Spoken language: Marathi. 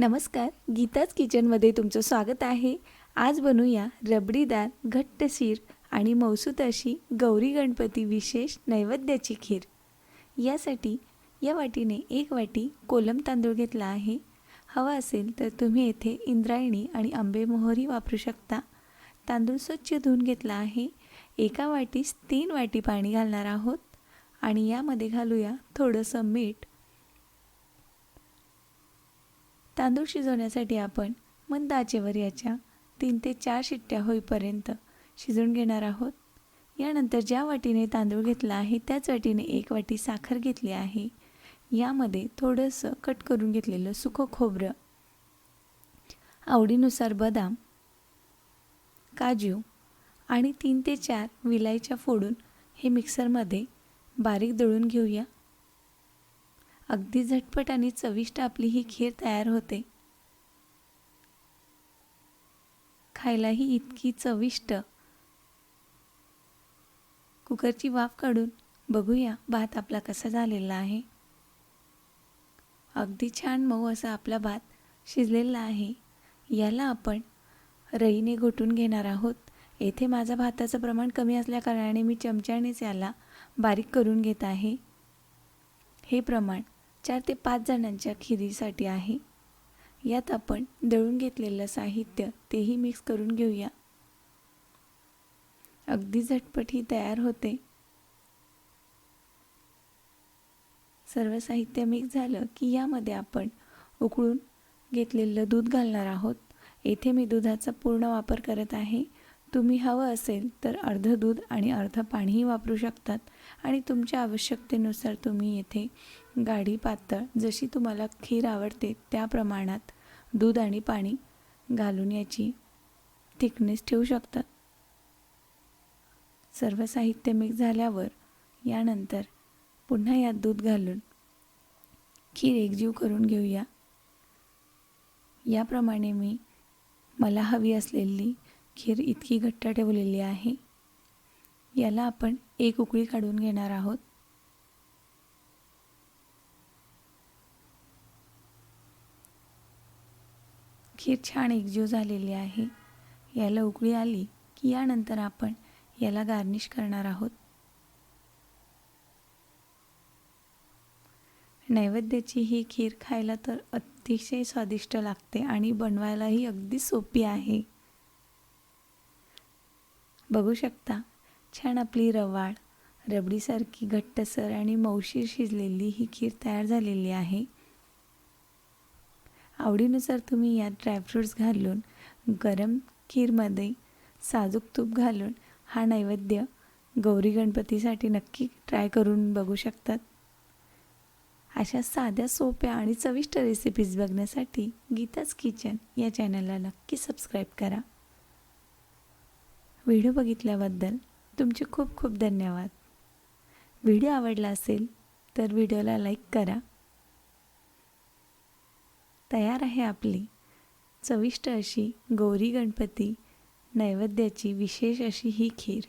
नमस्कार गीताच किचनमध्ये तुमचं स्वागत आहे. आज बनवूया रबडीदार घट्ट शीर आणि मौसूत अशी गौरी गणपती विशेष नैवेद्याची खीर. यासाठी या वाटीने एक वाटी कोलम तांदूळ घेतला आहे. हवा असेल तर तुम्ही येथे इंद्रायणी आणि आंबे मोहरी वापरू शकता. तांदूळ स्वच्छ धुवून घेतला आहे. एका वाटीस तीन वाटी पाणी घालणार आहोत. आणि यामध्ये घालूया थोडंसं मीठ तांदूळ शिजवण्यासाठी आपण मंद आचेवर याच्या तीन ते चार शिट्ट्या होईपर्यंत शिजून घेणार आहोत. यानंतर ज्या वाटीने तांदूळ घेतला आहे त्याच वाटीने एक वाटी साखर घेतली आहे. यामध्ये थोडंसं कट करून घेतलेलं सुकं खोबरं आवडीनुसार बदाम काजू आणि तीन ते चार विलायच्या फोडून हे मिक्सरमध्ये बारीक दळून घेऊया. अगदी झटपट आणि चविष्ट आपली ही खीर तयार होते. खायलाही इतकी चविष्ट. कुकरची वाफ काढून बघूया भात आपला कसा झालेला आहे. अगदी छान मऊ असा आपला भात शिजलेला आहे. याला आपण रईने घोटून घेणार आहोत. येथे माझा भाताचं प्रमाण कमी असल्याकारणाने मी चमच्यानेच याला बारीक करून घेत आहे. हे प्रमाण चार ते पाच जणांच्या खिरीसाठी आहे. यात आपण दळून घेतलेलं साहित्य तेही मिक्स करून घेऊया. अगदी झटपट ही तयार होते. सर्व साहित्य मिक्स झालं की यामध्ये आपण उकळून घेतलेलं दूध घालणार आहोत. येथे मी दुधाचा पूर्ण वापर करत आहे. तुम्ही हवं असेल तर अर्ध दूध आणि अर्धं पाणीही वापरू शकतात आणि तुमच्या आवश्यकतेनुसार तुम्ही येथे गाढी पातळ जशी तुम्हाला खीर आवडते त्या प्रमाणात दूध आणि पाणी घालून याची थिकनेस ठेवू शकतात सर्व साहित्य मिक्स झाल्यावर यानंतर पुन्हा यात दूध घालून खीर एकजीव करून घेऊया. याप्रमाणे मी मला हवी असलेली खीर इतकी घट्ट ठेवलेली आहे. याला आपण एक उकळी काढून घेणार आहोत. खीर छान एकजीव झालेली आहे. याला उकळी आली की यानंतर आपण याला गार्निश करणार आहोत. नैवेद्याची ही खीर खायला तर अतिशय स्वादिष्ट लागते आणि बनवायलाही अगदी सोपी आहे. बघू शकता. छान आपली रवाळ रबडीसारखी घट्टसर आणि मौशीर शिजलेली ही खीर तयार झालेली आहे. आवडीनुसार तुम्ही यात ड्रायफ्रूट्स घालून गरम खीरमध्ये साजूक तूप घालून हा नैवेद्य गौरी गणपतीसाठी नक्की ट्राय करून बघू शकतात. अशा साध्या सोप्या आणि चविष्ट रेसिपीज बघण्यासाठी गीताज किचन या चॅनलला नक्की सबस्क्राईब करा. व्हिडिओ बघितल्याबद्दल तुमचे खूप खूप धन्यवाद. व्हिडिओ आवडला असेल तर व्हिडिओला लाईक करा. तयार आहे आपली चविष्ट अशी गौरी गणपती नैवेद्याची विशेष अशी ही खीर.